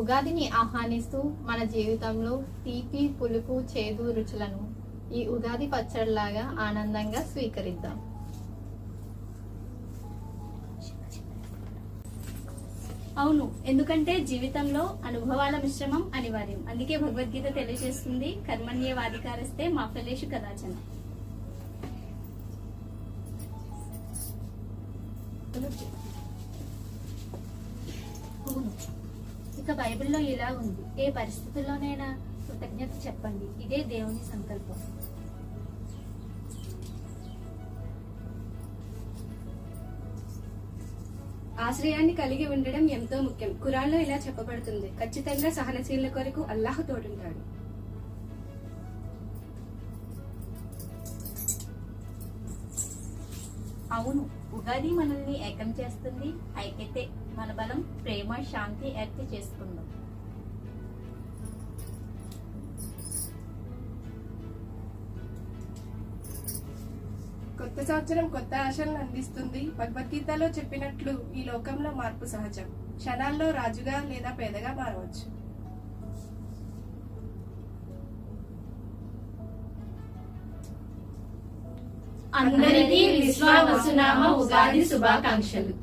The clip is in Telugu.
ఉగాదిని ఆహ్వానిస్తూ మన జీవితంలో తీపి పులుపు చేదు రుచులను ఈ ఉగాది పచ్చడిలాగా ఆనందంగా స్వీకరిద్దాం. అవును ఎందుకంటే జీవితంలో అనుభవాల మిశ్రమం అనివార్యం. అందుకే భగవద్గీత తెలియజేస్తుంది కర్మణ్యవాధికారిస్తే మా ఫలేషు కదాచన. అవును. ఇక బైబిల్లో ఇలా ఉంది. ఏ పరిస్థితుల్లోనైనా కృతజ్ఞత చెప్పండి. ఇదే దేవుని సంకల్పం. ఆశ్రయాన్ని కలిగి ఉండడం ఎంతో ముఖ్యం. ఖురాన్లో ఇలా చెప్పబడుతుంది. ఖచ్చితంగా సహనశీల కొరకు అల్లాహ్ తోడుంటాడు. అవును ఉగాది మనల్ని ఏకం చేస్తుంది. ఐక్యతే మన బలం ప్రేమ శాంతి ఏర్పి చేసుకుందాం. కొత్త సంవత్సరం కొత్త ఆశలను అందిస్తుంది. భగవద్గీతలో చెప్పినట్లు ఈ లోకంలో మార్పు సహజం. క్షణాల్లో రాజుగా లేదా పేదగా మారవచ్చు. అందరికీ విశ్వావసునామ ఉగాది శుభాకాంక్షలు.